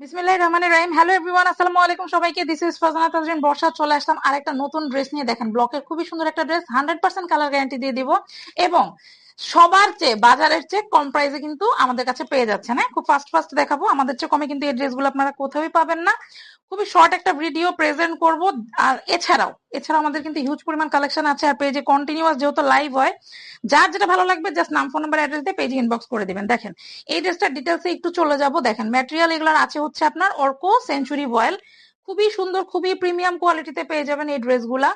বিসমিল্লাহির রহমানির রহিম। Hello everyone আসসালামু আলাইকুম সবাইকে। দিস ইজ ফারজানা তাজরিন বর্ষা চলে আসলাম আরেকটা নতুন ড্রেস নিয়ে। দেখেন ব্লকের খুবই সুন্দর একটা dress hundred percent colour guarantee দিয়ে দিব। এবং সবার চেয়ে, বাজারের চেয়ে কম প্রাইসে কিন্তু আমাদের কাছে পেয়ে যাচ্ছে না খুব ফাস্ট ফাস্ট দেখাবো। আমাদের চেয়ে কমে কিন্তু এই ড্রেসগুলো আপনারা কোথাওই পাবেন না। খুবই শর্ট একটা ভিডিও প্রেজেন্ট করব। আর এছাড়াও এছাড়াও আমাদের কিন্তু হিউজ পরিমাণ কালেকশন আছে আর পেজে কন্টিনিউয়াস যেহেতু লাইভ হয়, যার যেটা ভালো লাগবে জাস্ট নাম ফোন নাম্বার অ্যাড্রেস দিয়ে পেজে ইনবক্স করে দিবেন। দেখেন, এই ড্রেসটার ডিটেলসে একটু চলে যাব। দেখেন ম্যাটেরিয়াল এগুলোর আছে হচ্ছে আপনার অর্কো সেঞ্চুরি বয়েল খুবই সুন্দর, খুবই প্রিমিয়াম কোয়ালিটিতে পেয়ে যাবেন এই ড্রেসগুলা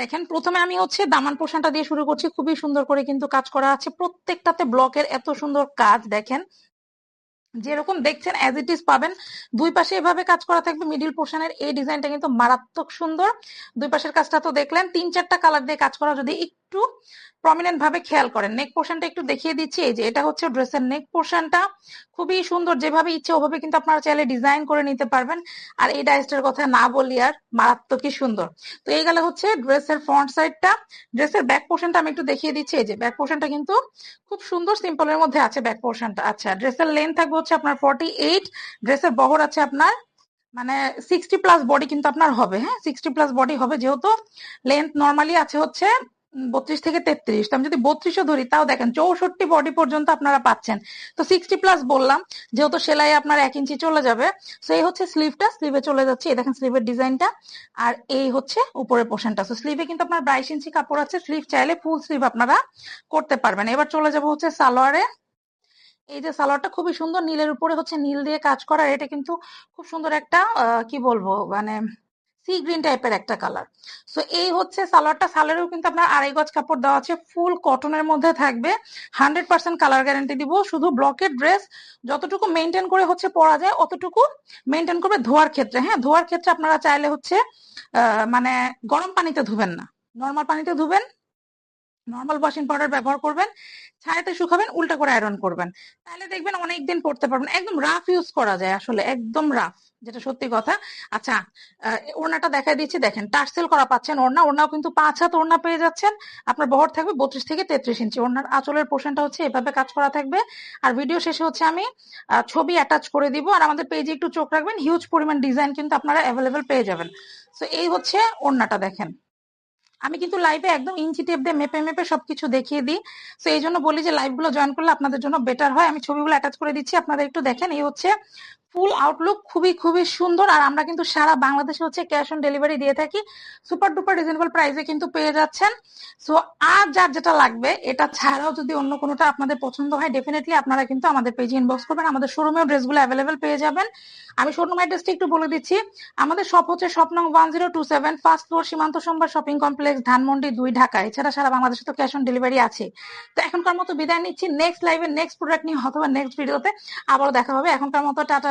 দেখেন, প্রথমে আমি হচ্ছে দামান পোষণটা দিয়ে শুরু করছি। খুবই সুন্দর করে কিন্তু কাজ করা আছে। প্রত্যেকটাতে ব্লকের এত সুন্দর কাজ, দেখেন। যেরকম দেখছেন অ্যাজ ইট ইজ পাবেন। দুই পাশে এভাবে কাজ করা থাকবে। মিডিল পোর্শনের এই ডিজাইনটা কিন্তু মারাত্মক সুন্দর। দুই পাশের কাজটা তো দেখলেন। তিন চারটা কালার দিয়ে কাজ করা। যদি একটু প্রমিনেন্ট ভাবে খেয়াল করেন। নেক পোর্শনটা একটু দেখিয়ে দিচ্ছি। এই যে এটা হচ্ছে ড্রেসের নেক পোর্শনটা খুবই সুন্দর। যেভাবে ইচ্ছে ওভাবে কিন্তু আপনারা চাইলে ডিজাইন করে নিতে পারবেন। আর এই ডাইসটার কথা না বলি আর মারাত্মকই সুন্দর। তো এই গেলে হচ্ছে ড্রেসের ফ্রন্ট সাইডটা ড্রেসের ব্যাক পোর্শনটা আমি একটু দেখিয়ে দিচ্ছি। এই যে ব্যাক পোর্শনটা কিন্তু খুব সুন্দর সিম্পলের মধ্যে আছে ব্যাক পোর্শনটা আচ্ছা ড্রেসের লেন্থ থাকবে হচ্ছে আপনার ফর্টি এইট ড্রেসের বহর আছে আপনার মানে সিক্সটি প্লাস বডি কিন্তু আপনার হবে হ্যাঁ? সিক্সটি প্লাস বডি হবে। যেহেতু লেন্থ নর্মালি আছে হচ্ছে বত্রিশ থেকে তেত্রিশ। আমি যদি বত্রিশও ধরি, তাও দেখেন চৌষট্টি বডি পর্যন্ত আপনারা পাচ্ছেন। তো সিক্সটি প্লাস বললাম, যেহেতু সেলাই আপনার এক ইঞ্চি চলে যাবে তো এই হচ্ছে স্লিভটা স্লিভে চলে যাচ্ছে। এই দেখেন স্লিভের ডিজাইনটা আর এই হচ্ছে উপরের পোর্শনটা তো স্লিভে কিন্তু আপনার বাইশ ইঞ্চি কাপড় আছে স্লিভ চাইলে ফুল স্লিভ আপনারা করতে পারবেন। এবার চলে যাব হচ্ছে সালোয়ারে। এই যে সালোয়ারটা খুবই সুন্দর, নীলের উপরে হচ্ছে নীল দিয়ে কাজ করা। এটা কিন্তু খুব সুন্দর একটা কি বলব মানে সি গ্রিন টাইপের একটা কালার। সো এই হচ্ছে সালোয়ারটা। সালোয়ারেও কিন্তু আপনার আড়াই গজ কাপড় দেওয়া আছে। ফুল কটনের মধ্যে থাকবে। হান্ড্রেড পার্সেন্ট কালার গ্যারান্টি দিব। শুধু ব্লকের ড্রেস যতটুকু মেনটেন করে হচ্ছে পরা যায়, অতটুকু মেনটেন করবে ধোয়ার ক্ষেত্রে। হ্যাঁ ধোয়ার ক্ষেত্রে আপনারা চাইলে হচ্ছে মানে গরম পানিতে ধুবেন না। নর্মাল পানিতে ধুবেন, নর্মাল ওয়াশিং পাউডার ব্যবহার করবেন, ছায়াতে শুকাবেন, উল্টা করে আয়রন করবেন। তাহলে দেখবেন অনেকদিন পড়তে পারবেন একদম রাফ ইউজ করা যায় আসলে, একদম রাফ যেটা সত্যি কথা। আচ্ছা ওড়নাটা দেখা দিচ্ছি। দেখেন টার্সেল করা পাচ্ছেন ওড়না। ওড়নাও কিন্তু পাঁচ হাত ওড়না পেয়ে যাচ্ছেন। আপনার বহর থাকবে বত্রিশ থেকে তেত্রিশ ইঞ্চি। ওড়নার আঁচলের পোর্শনটা হচ্ছে এভাবে কাজ করা থাকবে। আর ভিডিও শেষে হচ্ছে আমি ছবি অ্যাটাচ করে দিব। আর আমাদের পেজে একটু চোখ রাখবেন হিউজ পরিমাণ ডিজাইন কিন্তু আপনারা অ্যাভেলেবেল পেয়ে যাবেন। তো এই হচ্ছে ওড়নাটা দেখেন। আমি কিন্তু লাইভে একদম ইঞ্চি টেপ দিয়ে মেপে মেপে সবকিছু দেখিয়ে দিই। তো এই জন্য বলি যে লাইভগুলো জয়েন করলে আপনাদের জন্য বেটার হয়। আমি ছবিগুলো অ্যাটাচ করে দিচ্ছি। আপনাদের একটু দেখেন, এই হচ্ছে ফুল আউটলুক খুবই খুবই সুন্দর। আর আমরা কিন্তু সারা বাংলাদেশে হচ্ছে ক্যাশ অন ডেলিভারি দিয়ে থাকি। সুপার ডুপার রিজনেবল প্রাইসে কিন্তু পেয়ে যাচ্ছেন। সো আর যার যেটা লাগবে, এটা ছাড়াও যদি অন্য কোনোটা আপনাদের পছন্দ হয় ডেফিনেটলি আপনারা কিন্তু আমাদের পেজে ইনবক্স করবেন। আমাদের শোরুমেও ড্রেসগুলো অ্যাভেলেবেল পেয়ে যাবেন। আমি শোরুম অ্যাড্রেসটি একটু বলে দিচ্ছি। আমাদের শপ হচ্ছে শপ নং one zero two seven first floor Shimanto Shambhar shopping complex Dhanmondi দুই ঢাকা। এছাড়া সারা বাংলাদেশে তো ক্যাশ অন ডেলিভারি আছে। তো এখনকার মতো বিদায় নিচ্ছি। নেক্সট লাইভে নেক্সট প্রোডাক্ট নিয়ে অথবা নেক্সট ভিডিওতে আবারও দেখা হবে। এখনকার মতো টাটা